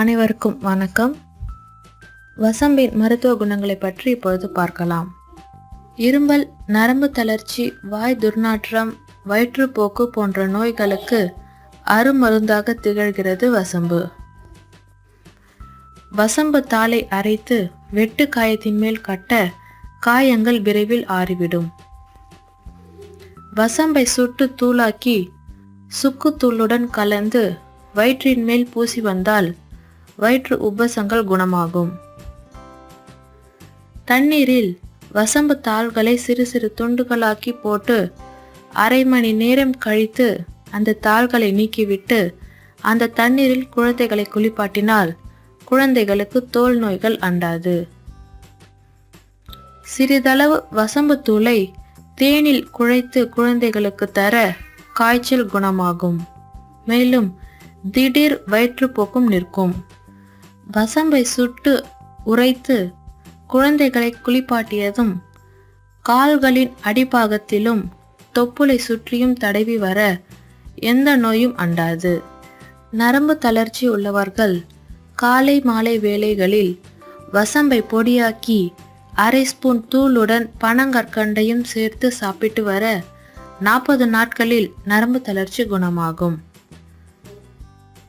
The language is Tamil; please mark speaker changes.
Speaker 1: அனைவருக்கும் வணக்கம். வசம்பின் மருத்துவ குணங்களை பற்றி இப்பொழுது பார்க்கலாம். இருமல் நரம்பு தளர்ச்சி வாய் துர்நாற்றம் வயிற்றுப்போக்கு போன்ற நோய்களுக்கு அருமருந்தாக திகழ்கிறது வசம்பு. வசம்பு தாளை அரைத்து வெட்டு காயத்தின் மேல் கட்ட காயங்கள் விரைவில் ஆறிவிடும். வசம்பை சுட்டு தூளாக்கி சுக்குத்தூளுடன் கலந்து வயிற்றின் மேல் பூசி வந்தால் வயிற்று உபசங்கள் குணமாகும். தண்ணீரில் வசம்பு தாள்களை சிறு சிறு துண்டுகளாக்கி போட்டு அரை மணி நேரம் கழித்து அந்த தாள்களை நீக்கிவிட்டு அந்த தண்ணீரில் குழந்தைகளை குளிப்பாட்டினால் குழந்தைகளுக்கு தோல் நோய்கள் அண்டாது. சிறிதளவு வசம்பு தூளை தேனில் குழைத்து குழந்தைகளுக்கு தர காய்ச்சல் குணமாகும். மேலும் திடீர் வயிற்றுப்போக்கும் நிற்கும். வசம்பை சுட்டு உரைத்து குழந்தைகளை குளிப்பாட்டியதும் கால்களின் அடிப்பாகத்திலும் தொப்புளை சுற்றியும் தடவி வர எந்த நோயும் அண்டாது. நரம்பு தளர்ச்சி உள்ளவர்கள் காலை மாலை வேளைகளில் வசம்பை பொடியாக்கி அரை ஸ்பூன் தூளுடன் பனங்கற்கண்டையும் சேர்த்து சாப்பிட்டு வர நாற்பது நாட்களில் நரம்பு தளர்ச்சி குணமாகும்.